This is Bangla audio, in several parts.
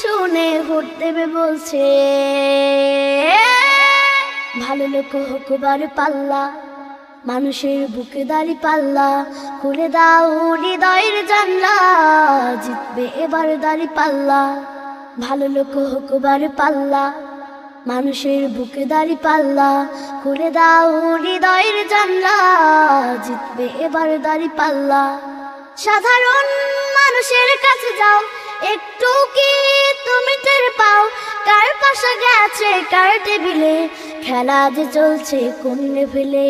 শুনে ভোট দেবে বলছে, ভালো লোক হকুবার পাল্লা, মানুষের বুকে দাড়ি পাল্লা, খুলে দাও হৃদয়ের জানলা, জিতবে এবার দাঁড়ি পাল্লা। ভালো লোক হকুবার পাল্লা, মানুষের বুকে দাঁড়ি পাল্লা, খুলে দাও হৃদয়ের জানলা, জিতবে এবার দাঁড়ি পাল্লা। সাধারণ মানুষের কাছে যাও একটু কি তুমি টের পাও? কার পাশে গেছে, কার টেবিলে? খেলা যে চলছে কোন লেভেলে?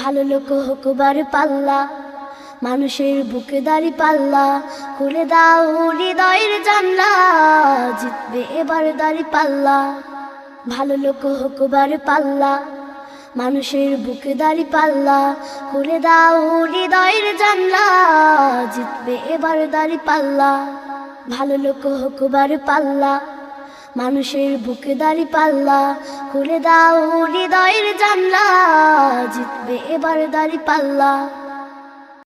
ভালো লোক হকুবার পাল্লা, মানুষের বুকে দাড়ি পাল্লা, খুলে দাও হৃদয়ের জানলা, জিতবে এবার দাড়ি পাল্লা। ভালো লোক হকুবার পাল্লা, মানুষের বুকে দাড়ি পাল্লা, খুলে দাও হৃদয়ের জানলা, জিতবে এবার দাড়ি পাল্লা। ভালো লোক হকুবার পাল্লা, মানুষের বুকে দাঁড়ি পাল্লা, খুলে দাও হৃদয়ের জানলা, জিতবে এবার দাঁড়ি পাল্লা।